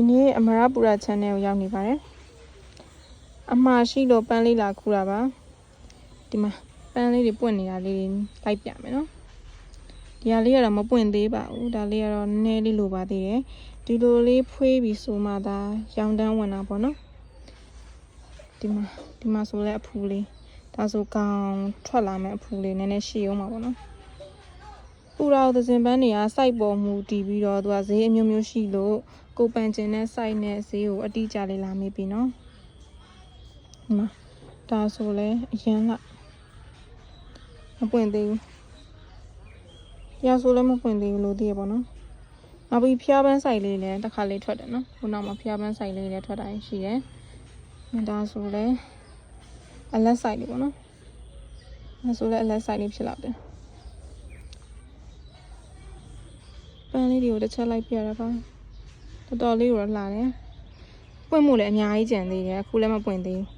ဒီနေ့အမရပူရာ channel ကိုရောက်နေပါတယ်အမှားရှိလို့ပန်းလေးလာခူတာပါဒီမှာပန်းလေးတွေပွင့်နေတာလေးတွေလိုက်ပြမယ်နော်ဒီဟာလေးကတော့မပွင့်သေးပါဘူးဒါလေးကတော့နည်းနည်းလေးလိုပါသေးတယ်ဒီလိုလေးဖွေးပြီးဆိုမှသာရောင်တန်းဝင်တာပေါ့နော်ဒီမှာဒီမှာဆိုလဲအဖူလေးဒါဆိုကောင်ထွက်လာမယ်အဖူလေးနည်းနည်းရှိအောင်ပါပေါ့နော် ပူရာသစင်ပန်းတွေကစိုက်ပေါ်မူတည်ပြီးတော့သူကဈေးအမျိုးမျိုးရှိလို့ကိုပန်ကျင်တဲ့စိုက်နဲ့ဈေးကိုအတိအကျလေးလာမေးပြီနော်ဒီမှာဒါဆိုလဲအရင်ကမပွင့်သေးဘူးရဆိုလဲမပွင့်သေးဘူးလို့သိရပါတော့နောက်ပြီးဖျားပန်းစိုက်လေးလည်းတစ်ခါလေးထွက်တယ်နော်ခုနောက်မှာဖျားပန်းစိုက်လေးလည်းထွက်တိုင်းရှိတယ်ဒါဆိုလဲအလက်စိုက်လေးပေါ့နော်ဒါဆိုလဲအလက်စိုက်လေးဖြစ်လာတယ် ပန်းလေးတွေကိုတစ်ချက်လိုက်ပြရတာပါတော်တော်လေးကိုတော့လှတယ်ပွင့်မှုလည်းအများကြီးကြံသေးတယ်အခုလည်းမပွင့်သေးဘူး